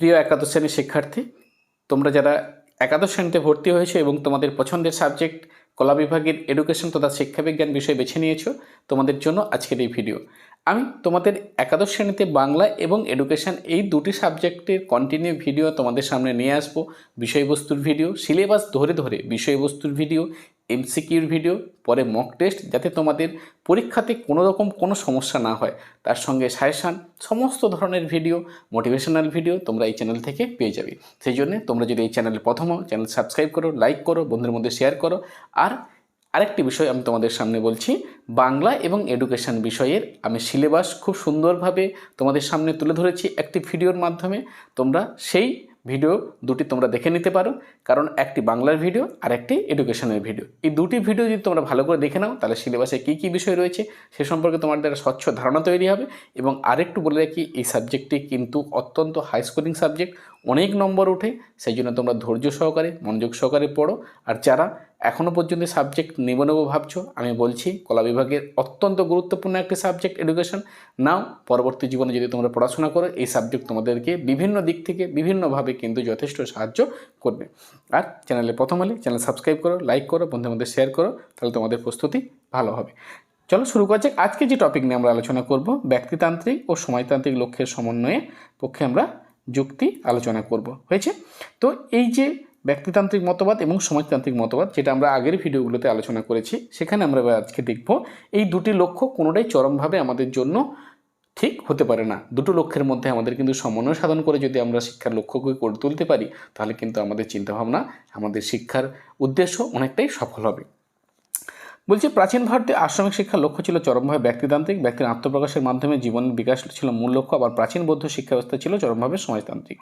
প্রিয় একাদশ শ্রেণির শিক্ষার্থী, তোমরা যারা একাদশ শ্রেণীতে ভর্তি হয়েছে এবং তোমাদের পছন্দের সাবজেক্ট কলা বিভাগের এডুকেশন তথা শিক্ষাবিজ্ঞান বিষয় বেছে নিয়েছো, তোমাদের জন্য আজকের এই ভিডিও আমি তোমাদের একাদশ শ্রেণীতে বাংলা এবং এডুকেশন এই দুটি সাবজেক্টের কন্টিনিউ ভিডিও তোমাদের সামনে নিয়ে আসব। বিষয়বস্তুর ভিডিও সিলেবাস ধরে ধরে বিষয়বস্তুর ভিডিও এমসিকিউর ভিডিও পরে মক টেস্ট যাতে তোমাদের পরীক্ষাতে কোনো রকম কোনো সমস্যা না হয়। তার সঙ্গে সাজেশান, সমস্ত ধরনের ভিডিও মোটিভেশনাল ভিডিও তোমরা এই চ্যানেল থেকে পেয়ে যাবে। সেই জন্য তোমরা যদি এই চ্যানেলে প্রথম হও চ্যানেল সাবস্ক্রাইব করো লাইক করো, বন্ধুদের মধ্যে শেয়ার করো। আর আরেকটি বিষয় আমি তোমাদের সামনে বলছি, বাংলা এবং এডুকেশন বিষয়ের আমি সিলেবাস খুব সুন্দরভাবে তোমাদের সামনে তুলে ধরেছি একটি ভিডিওর মাধ্যমে। তোমরা সেই ভিডিও দুটি তোমরা দেখে নিতে পারো, কারণ একটি বাংলার ভিডিও আর একটি এডুকেশনের ভিডিও। এই দুটি ভিডিও যদি তোমরা ভালো করে দেখে নাও, তাহলে সিলেবাসে কী কী বিষয় রয়েছে সে সম্পর্কে তোমাদের একটা স্বচ্ছ ধারণা তৈরি হবে। এবং আরেকটু বলে রাখি, এই সাবজেক্টটি কিন্তু অত্যন্ত হাই স্কোরিং সাবজেক্ট অনেক নম্বর ওঠে, সেই জন্য তোমরা ধৈর্য সহকারে, মনোযোগ সহকারে পড়ো। আর যারা এখনও পর্যন্ত সাবজেক্ট নেব নেব ভাবছ? আমি বলছি, কলা বিভাগের অত্যন্ত গুরুত্বপূর্ণ একটি সাবজেক্ট এডুকেশন নাও পরবর্তী জীবনে যদি তোমরা পড়াশোনা করো, এই সাবজেক্ট তোমাদেরকে বিভিন্ন দিক থেকে বিভিন্নভাবে কিন্তু যথেষ্ট সাহায্য করবে। আর চ্যানেলে প্রথম হলে চ্যানেল সাবস্ক্রাইব করো লাইক করো, বন্ধুদের মধ্যে শেয়ার করো, তাহলে তোমাদের প্রস্তুতি ভালো হবে। চলো শুরু করা যাক। আজকে যে টপিক নিয়ে আমরা আলোচনা করব, ব্যক্তিতান্ত্রিক ও সময়তান্ত্রিক লক্ষ্যের সমন্বয়ে পক্ষে আমরা যুক্তি আলোচনা করব। হয়েছে? তো এই যে ব্যক্তিতান্ত্রিক মতবাদ এবং সমাজতান্ত্রিক মতবাদ, যেটা আমরা আগের ভিডিওগুলোতে আলোচনা করেছি, সেখানে আমরা আজকে দেখব এই দুটি লক্ষ্য কোনোটাই চরমভাবে আমাদের জন্য ঠিক হতে পারে না। দুটো লক্ষ্যের মধ্যে আমাদের কিন্তু সমন্বয় সাধন করে যদি আমরা শিক্ষার লক্ষ্যকে গড়ে তুলতে পারি, তাহলে কিন্তু আমাদের চিন্তাভাবনা, আমাদের শিক্ষার উদ্দেশ্য অনেকটাই সফল হবে। বলছি, প্রাচীন ভারতে আশ্রমিক শিক্ষার লক্ষ্য ছিল চরমভাবে ব্যক্তিতান্ত্রিক, ব্যক্তির আত্মপ্রকাশের মাধ্যমে জীবনের বিকাশ ছিল মূল লক্ষ্য, আবার প্রাচীন বৌদ্ধ শিক্ষা ব্যবস্থা ছিল চরমভাবে সমাজতান্ত্রিক।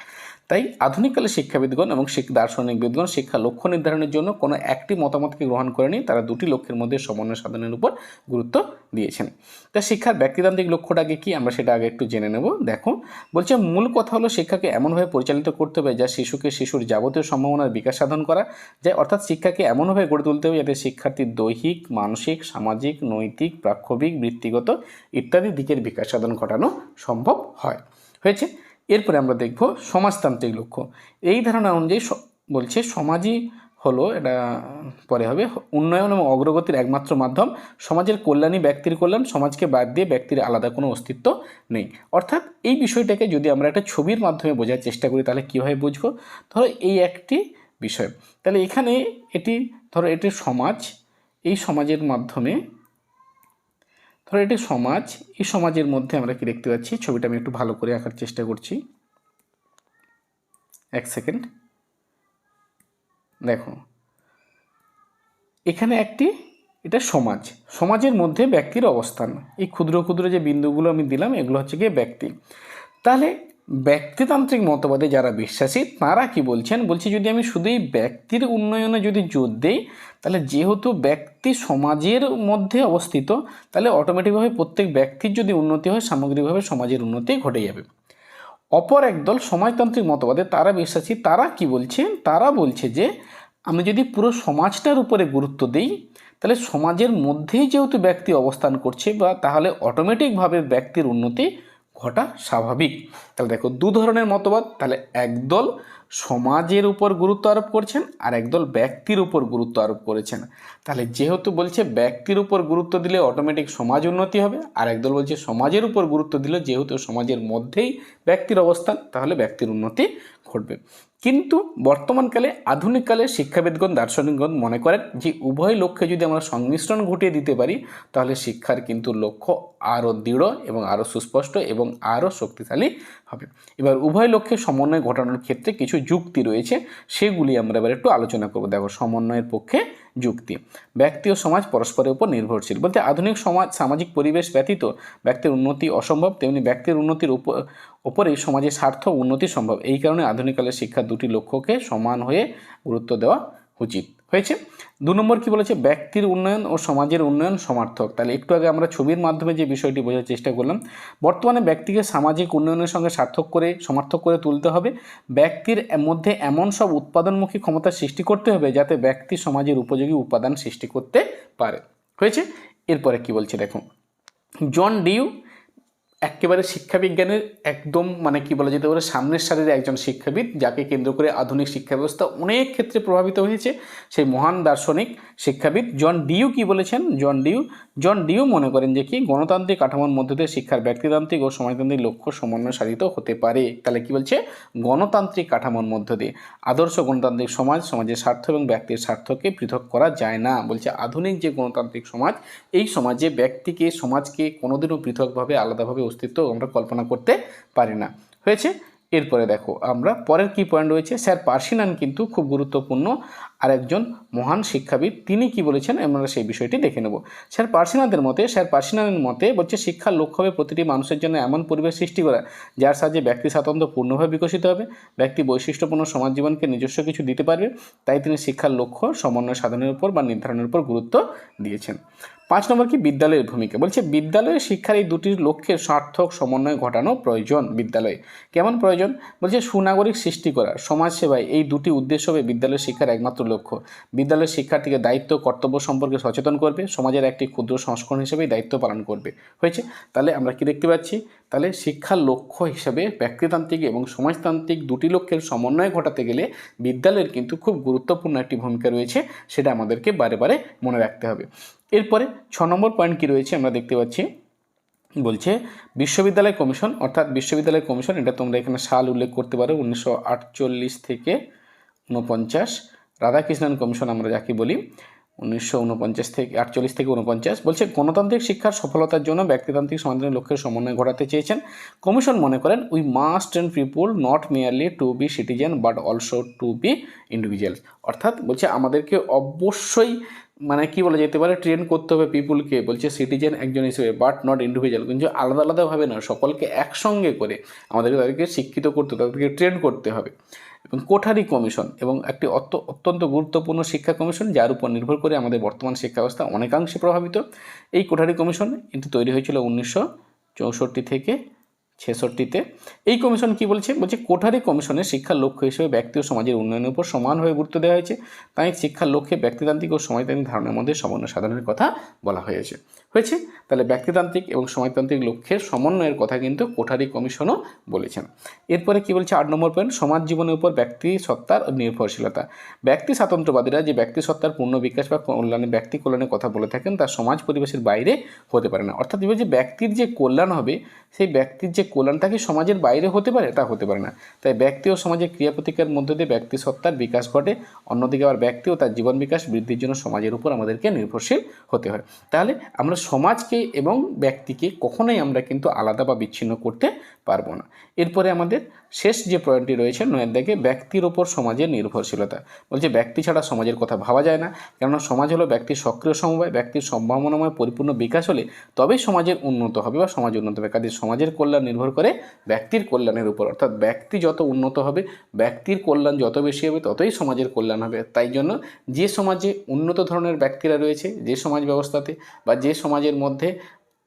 তাই আধুনিককালে শিক্ষাবিদগণ এবং দার্শনিকবিদগণ শিক্ষা লক্ষ্য নির্ধারণের জন্য কোনো একটি মতামতকে গ্রহণ করেনি, তারা দুটি লক্ষ্যের মধ্যে সমন্বয় সাধনের উপর গুরুত্ব দিয়েছেন। তা শিক্ষার ব্যক্তিতান্ত্রিক লক্ষ্যটাকে কি? আমরা সেটা আগে একটু জেনে নেব। দেখো বলছে, মূল কথা হলো শিক্ষাকে এমনভাবে পরিচালিত করতে হবে যা শিশুকে শিশুর যাবতীয় সম্ভাবনার বিকাশ সাধন করা যায় অর্থাৎ শিক্ষাকে এমনভাবে গড়ে তুলতে হবে যাতে শিক্ষার্থীর দৈহিক মানসিক, সামাজিক, নৈতিক প্রাক্ষবিক বৃত্তিগত ইত্যাদি দিকের বিকাশ সাধন ঘটানো সম্ভব হয়। হয়েছে? এরপরে আমরা দেখব সমাজতান্ত্রিক লক্ষ্য। এই ধারণা অনুযায়ী বলছে সমাজই হলো এটা, পরে হবে, উন্নয়ন এবং অগ্রগতির একমাত্র মাধ্যম। সমাজের কল্যাণী ব্যক্তির কল্যাণ, সমাজকে বাদ দিয়ে ব্যক্তির আলাদা কোনো অস্তিত্ব নেই। অর্থাৎ এই বিষয়টাকে যদি আমরা একটা ছবির মাধ্যমে বোঝার চেষ্টা করি, তাহলে কীভাবে বুঝব? ধরো এই একটি বিষয়। তাহলে এখানে এটি, ধরো এটি সমাজ এই সমাজের মাধ্যমে, ধরো এটি সমাজ, এই সমাজের মধ্যে আমরা কি দেখতে পাচ্ছি? ছবিটা আমি একটু ভালো করে আঁকার চেষ্টা করছি। এক সেকেন্ড। দেখো, এখানে একটি, এটা সমাজ। সমাজের মধ্যে ব্যক্তির অবস্থান। এই ক্ষুদ্র ক্ষুদ্র যে বিন্দুগুলো আমি দিলাম, এগুলো হচ্ছে গিয়ে ব্যক্তি। তাহলে ব্যক্তিতান্ত্রিক মতবাদে যারা বিশ্বাসী, তারা কি বলছেন? বলছি যদি আমি শুধুই ব্যক্তির উন্নয়নে যদি জোর দেই, তাহলে যেহেতু ব্যক্তি সমাজের মধ্যে অবস্থিত, তাহলে অটোমেটিকভাবে প্রত্যেক ব্যক্তির যদি উন্নতি হয়, সামগ্রিকভাবে সমাজের উন্নতি ঘটে যাবে। অপর একদল সমাজতান্ত্রিক মতবাদে তারা বিশ্বাসী, তারা কি বলছে? তারা বলছে যে, আমি যদি পুরো সমাজটার উপরে গুরুত্ব দিই, তাহলে সমাজের মধ্যেই যেহেতু ব্যক্তি অবস্থান করছে, বা তাহলে অটোমেটিকভাবে ব্যক্তির উন্নতি ঘটা স্বাভাবিক। তাহলে দেখো, দু ধরনের মতবাদ, তাহলে একদল সমাজের উপর গুরুত্ব আরোপ করছেন আর একদল ব্যক্তির উপর গুরুত্ব আরোপ করেছেন। তাহলে যেহেতু বলছে ব্যক্তির উপর গুরুত্ব দিলে অটোমেটিক সমাজ উন্নতি হবে, আর একদল বলছে সমাজের উপর গুরুত্ব দিলে যেহেতু সমাজের মধ্যেই ব্যক্তির অবস্থান, তাহলে ব্যক্তির উন্নতি ঘটবে। কিন্তু বর্তমানকালে আধুনিককালে শিক্ষাবিদগণ, দার্শনিকগণ মনে করেন যে, উভয় লক্ষ্যে যদি আমরা সংমিশ্রণ ঘটিয়ে দিতে পারি, তাহলে শিক্ষার কিন্তু লক্ষ্য আরও দৃঢ় এবং আরও সুস্পষ্ট এবং আরও শক্তিশালী হবে। এবার উভয় লক্ষ্যে সমন্বয় ঘটানোর ক্ষেত্রে কিছু যুক্তি রয়েছে, সেগুলি আমরা এবার একটু আলোচনা করব। দেখো, সমন্বয়ের পক্ষে যুক্তি। ব্যক্তি ও সমাজ পরস্পরের উপর নির্ভরশীল। বলতে আধুনিক সমাজ, সামাজিক পরিবেশ ব্যতীত ব্যক্তির উন্নতি অসম্ভব, তেমনি ব্যক্তির উন্নতির উপর সমাজের স্বার্থ উন্নতি সম্ভব। এই কারণে আধুনিককালের শিক্ষা দুটি লক্ষ্যকে সমান হয়ে গুরুত্ব দেওয়া উচিত। হয়েছে। দু নম্বর কি বলেছে? ব্যক্তির উন্নয়ন ও সমাজের উন্নয়ন সমার্থক। তাহলে একটু আগে আমরা ছবির মাধ্যমে যে বিষয়টি বোঝার চেষ্টা করলাম, বর্তমানে ব্যক্তিকে সামাজিক উন্নয়নের সঙ্গে সার্থক করে, সমার্থক করে তুলতে হবে। ব্যক্তির মধ্যে এমন সব উৎপাদনমুখী ক্ষমতা সৃষ্টি করতে হবে যাতে ব্যক্তি সমাজের উপযোগী উপাদান সৃষ্টি করতে পারে। হয়েছে? এরপরে কি বলছে দেখুন জন ডিউ একেবারে শিক্ষাবিজ্ঞানের একদম মানে কি বলা যেতে পারে, সামনের সারির একজন শিক্ষাবিদ যাকে কেন্দ্র করে আধুনিক শিক্ষা ব্যবস্থা অনেক ক্ষেত্রে প্রভাবিত হয়েছে। সেই মহান দার্শনিক শিক্ষাবিদ জন ডিউ কি বলেছেন? জন ডিউ জন ডিউ মনে করেন যে কি, গণতান্ত্রিক কাঠামোর মধ্যে দিয়ে শিক্ষার ব্যক্তিতান্ত্রিক ও সমাজতান্ত্রিক লক্ষ্য সমন্বয় সাধিত হতে পারে। তাহলে কি বলছে? গণতান্ত্রিক কাঠামোর মধ্য দিয়ে আদর্শ গণতান্ত্রিক সমাজ, সমাজের স্বার্থ এবং ব্যক্তির স্বার্থকে পৃথক করা যায় না। বলছে আধুনিক যে গণতান্ত্রিক সমাজ, এই সমাজে ব্যক্তিকে, সমাজকে কোনোদিনও পৃথকভাবে, আলাদাভাবে অস্তিত্ব আমরা কল্পনা করতে পারি না। হয়েছে? এরপরে দেখো, আমরা পরের কি পয়েন্ট রয়েছে? স্যার, পার্সিনান কিন্তু খুব গুরুত্বপূর্ণ আরেকজন মহান শিক্ষাবিদ, তিনি কি বলেছেন? আমরা সেই বিষয়টি দেখে নেব। স্যার পার্সিনাদের মতে, স্যার পার্সিনাদের মতে, বলছে শিক্ষার লক্ষ্য হবে প্রতিটি মানুষের জন্য এমন পরিবেশ সৃষ্টি করা, যার সাহায্যে ব্যক্তি স্বাতন্ত্র্য পূর্ণভাবে বিকশিত হবে, ব্যক্তি বৈশিষ্ট্যপূর্ণ সমাজ জীবনকে নিজস্ব কিছু দিতে পারবে, তাই তিনি শিক্ষার লক্ষ্য সমন্বয় সাধনের উপর বা নির্ধারণের উপর গুরুত্ব দিয়েছেন। পাঁচ নম্বর কি? বিদ্যালয়ের ভূমিকা। বলছে বিদ্যালয়ে শিক্ষার এই দুটির লক্ষ্যের সার্থক সমন্বয় ঘটানো প্রয়োজন বিদ্যালয়ে। কেমন প্রয়োজন? বলছে সুনাগরিক সৃষ্টি করা সমাজ সেবায় এই দুটি উদ্দেশ্য হবে বিদ্যালয় শিক্ষার একমাত্র লক্ষ্য। বিদ্যালয়ের শিক্ষার্থীকে দায়িত্ব, কর্তব্য সম্পর্কে সচেতন করবে, সমাজের একটি ক্ষুদ্র সংস্করণ হিসেবেই দায়িত্ব পালন করবে। হয়েছে? তাহলে আমরা কি দেখতে পাচ্ছি? তাহলে শিক্ষার লক্ষ্য হিসেবে ব্যক্তিতান্ত্রিক এবং সমাজতান্ত্রিক দুটি লক্ষ্যের সমন্বয় ঘটাতে গেলে বিদ্যালয়ের কিন্তু খুব গুরুত্বপূর্ণ একটি ভূমিকা রয়েছে, সেটা আমাদেরকে বারে বারে মনে রাখতে হবে। এরপরে ছ নম্বর পয়েন্ট কি রয়েছে আমরা দেখতে পাচ্ছি? বলছে, বিশ্ববিদ্যালয় কমিশন, অর্থাৎ বিশ্ববিদ্যালয় কমিশন, এটা তোমরা এখানে সাল উল্লেখ করতে পারো, উনিশশো আটচল্লিশ থেকে উনপঞ্চাশ রাধাকৃষ্ণন কমিশন, আমরা যাকে বলি, উনিশশো উনপঞ্চাশ থেকে, আটচল্লিশ থেকে উনপঞ্চাশ বলছে গণতান্ত্রিক শিক্ষার সফলতার জন্য ব্যক্তিতান্ত্রিক সমাধানের লক্ষ্যের সমন্বয় ঘটাতে চেয়েছেন। কমিশন মনে করেন we must and people not merely to be citizen but also to be individuals অর্থাৎ বলছে, আমাদেরকে অবশ্যই মানে কি বলা যেতে পারে ট্রেন করতে হবে পিপুলকে বলছে সিটিজেন একজন হিসেবে বাট নট ইন্ডিভিজুয়াল কিন্তু আলাদা আলাদাভাবে না সকলকে একসঙ্গে করে আমাদেরকে তাদেরকে শিক্ষিত করতে, তাদেরকে ট্রেন করতে হবে। এবং কোঠারি কমিশন এবং একটি অত্য, অত্যন্ত গুরুত্বপূর্ণ শিক্ষা কমিশন, যার উপর নির্ভর করে আমাদের বর্তমান শিক্ষা ব্যবস্থা অনেকাংশে প্রভাবিত। এই কোঠারি কমিশন কিন্তু তৈরি হয়েছিল উনিশশো চৌষট্টি থেকে ছেষট্টিতে। এই কমিশন কি বলছে? বলছে কোঠারি কমিশনের শিক্ষার লক্ষ্য হিসেবে ব্যক্তি ও সমাজের উন্নয়নের উপর সমানভাবে গুরুত্ব দেওয়া হয়েছে। তাই শিক্ষার লক্ষ্যে ব্যক্তিতান্ত্রিক ও সমাজতান্ত্রিক ধারণার মধ্যে সমন্বয় সাধনের কথা বলা হয়েছে। হয়েছে। তাহলে ব্যক্তিতান্ত্রিক এবং সমাজতান্ত্রিক লক্ষ্যের সমন্বয়ের কথা কিন্তু কোঠারি কমিশনও বলেছেন। এরপরে কি বলছে? আট নম্বর পয়েন্ট সমাজ জীবনের উপর ব্যক্তি সত্তার নির্ভরশীলতা। ব্যক্তি স্বাতন্ত্র্যবাদীরা যে ব্যক্তি সত্তার পূর্ণ বিকাশ বা কল্যাণে, ব্যক্তি কল্যাণের কথা বলে থাকেন, তা সমাজ পরিবেশের বাইরে হতে পারে না। অর্থাৎ যে ব্যক্তির যে কল্যাণ হবে, সেই ব্যক্তির যে কল্যাণটা কি সমাজের বাইরে হতে পারে? তা হতে পারে না। তাই ব্যক্তি ও সমাজের ক্রিয়া প্রতিক্রিয়ার মধ্য দিয়ে ব্যক্তি সত্তার বিকাশ ঘটে, অন্যদিকে আবার ব্যক্তি ও তার জীবন বিকাশ বৃদ্ধির জন্য সমাজের উপর আমাদেরকে নির্ভরশীল হতে হয়। তাহলে আমরা সমাজকে এবং ব্যক্তিকে কখনোই আমরা কিন্তু আলাদা বা বিচ্ছিন্ন করতে পারব না। এরপরে আমাদের শেষ যে পয়েন্টটি রয়েছে নয়ের দিকে ব্যক্তির ওপর সমাজের নির্ভরশীলতা। বলছে ব্যক্তি ছাড়া সমাজের কথা ভাবা যায় না। কেননা সমাজ হলো ব্যক্তির সক্রিয় সমবায়, ব্যক্তির সম্ভাবনাময় পরিপূর্ণ বিকাশ হলে তবেই সমাজের উন্নত হবে বা সমাজ উন্নত হবে। কাজে সমাজের কল্যাণ নির্ভর করে ব্যক্তির কল্যাণের উপর। অর্থাৎ ব্যক্তি যত উন্নত হবে, ব্যক্তির কল্যাণ যত বেশি হবে, ততই সমাজের কল্যাণ হবে। তাই জন্য যে সমাজে উন্নত ধরনের ব্যক্তিরা রয়েছে, যে সমাজ ব্যবস্থাতে বা যে সমাজের মধ্যে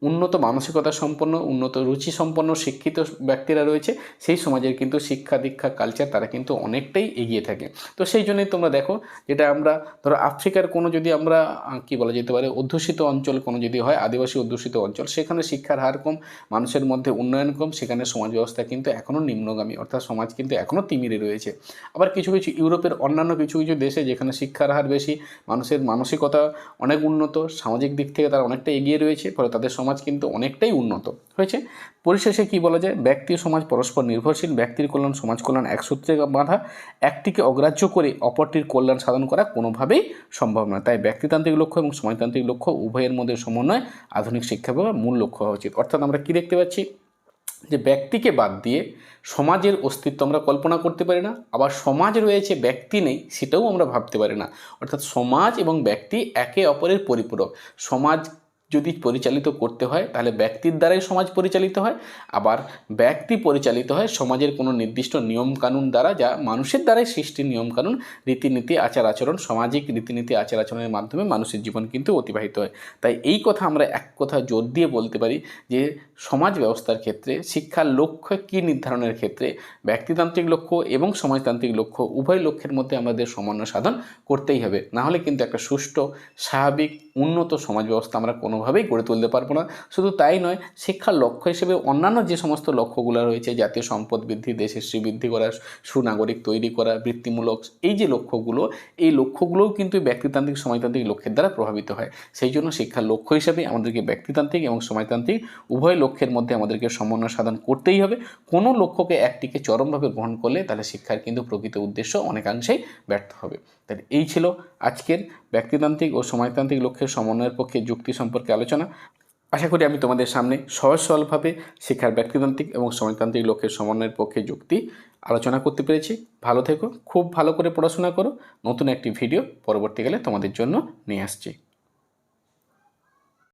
উন্নত মানসিকতা সম্পন্ন, উন্নত রুচি সম্পন্ন, শিক্ষিত ব্যক্তিরা রয়েছে, সেই সমাজের কিন্তু শিক্ষা, দীক্ষা কালচার তারা কিন্তু অনেকটাই এগিয়ে থাকে। তো সেই জন্যই তোমরা দেখো, যেটা আমরা, ধরো আফ্রিকার কোনো যদি আমরা কি বলা যেতে পারে, অধ্যুষিত অঞ্চল কোনো যদি হয়, আদিবাসী অধ্যুষিত অঞ্চল, সেখানে শিক্ষার হার কম, মানুষের মধ্যে উন্নয়ন কম, সেখানে সমাজ ব্যবস্থা কিন্তু এখনও নিম্নগামী, অর্থাৎ সমাজ কিন্তু এখনও তিমিরে রয়েছে। আবার কিছু কিছু ইউরোপের অন্যান্য কিছু কিছু দেশে যেখানে শিক্ষার হার বেশি, মানুষের মানসিকতা অনেক উন্নত, সামাজিক দিক থেকে তারা অনেকটা এগিয়ে রয়েছে, ফলে তাদের সমাজ কিন্তু অনেকটাই উন্নত। হয়েছে? পরিশেষে কি বলা যায়? ব্যক্তি সমাজ পরস্পর নির্ভরশীল। ব্যক্তির কল্যাণ, সমাজ কল্যাণ এক সূত্রে বাঁধা। একটিকে অগ্রাহ্য করে অপরটির কল্যাণ সাধন করা কোনোভাবেই সম্ভব নয়। তাই ব্যক্তিতান্ত্রিক লক্ষ্য এবং সমাজতান্ত্রিক লক্ষ্য উভয়ের মধ্যে সমন্বয়, আধুনিক শিক্ষা মূল লক্ষ্য হওয়া উচিত। অর্থাৎ আমরা কী দেখতে পাচ্ছি? যে ব্যক্তিকে বাদ দিয়ে সমাজের অস্তিত্ব আমরা কল্পনা করতে পারি না। আবার সমাজ রয়েছে ব্যক্তি নেই, সেটাও আমরা ভাবতে পারি না। অর্থাৎ সমাজ এবং ব্যক্তি একে অপরের পরিপূরক। সমাজ যদি পরিচালিত করতে হয়, তাহলে ব্যক্তির দ্বারাই সমাজ পরিচালিত হয়। আবার ব্যক্তি পরিচালিত হয় সমাজের কোনো নির্দিষ্ট নিয়মকানুন দ্বারা, যা মানুষের দ্বারাই সৃষ্টি নিয়মকানুন, রীতিনীতি আচার আচরণ সামাজিক রীতিনীতি আচার আচরণের মাধ্যমে মানুষের জীবন কিন্তু অতিবাহিত হয়। তাই এই কথা আমরা এক কথা জোর দিয়ে বলতে পারি যে, সমাজ ব্যবস্থার ক্ষেত্রে, শিক্ষার লক্ষ্য কী নির্ধারণের ক্ষেত্রে, ব্যক্তিতান্ত্রিক লক্ষ্য এবং সমাজতান্ত্রিক লক্ষ্য, উভয় লক্ষ্যের মধ্যে আমাদের সমন্বয় সাধন করতেই হবে। নাহলে কিন্তু একটা সুষ্ঠু, স্বাভাবিক উন্নত সমাজ ব্যবস্থা আমরা কোনোভাবেই গড়ে তুলতে পারব না। শুধু তাই নয়, শিক্ষার লক্ষ্য হিসেবে অন্যান্য যে সমস্ত লক্ষ্যগুলো রয়েছে, জাতীয় সম্পদ বৃদ্ধি, দেশের শ্রীবৃদ্ধি করা, সুনাগরিক তৈরি করা, বৃত্তিমূলক এই যে লক্ষ্যগুলো, এই লক্ষ্যগুলোও কিন্তু ব্যক্তিতান্ত্রিক সময়তান্ত্রিক লক্ষ্যের দ্বারা প্রভাবিত হয়। সেই জন্য শিক্ষার লক্ষ্য হিসেবে আমাদেরকে ব্যক্তিতান্ত্রিক এবং সমাজতান্ত্রিক উভয় লক্ষ্যের মধ্যে আমাদেরকে সমন্বয় সাধন করতেই হবে। কোনো লক্ষ্যকে একটিকে চরমভাবে গ্রহণ করলে তাহলে শিক্ষার কিন্তু প্রকৃত উদ্দেশ্য অনেকাংশেই ব্যর্থ হবে। তাহলে এই ছিল আজকের ব্যক্তিতান্ত্রিক ও সমাজতান্ত্রিক লক্ষ্যের সমন্বয়ের পক্ষে, যুক্তি সম্পর্কে আলোচনা। আশা করি আমি তোমাদের সামনে সহজ সরলভাবে শিক্ষার ব্যক্তিতান্ত্রিক এবং সমাজতান্ত্রিক লক্ষ্যের সমন্বয়ের পক্ষে যুক্তি আলোচনা করতে পেরেছি। ভালো থেকো, খুব ভালো করে পড়াশোনা করো। নতুন একটি ভিডিও পরবর্তীকালে তোমাদের জন্য নিয়ে আসছি।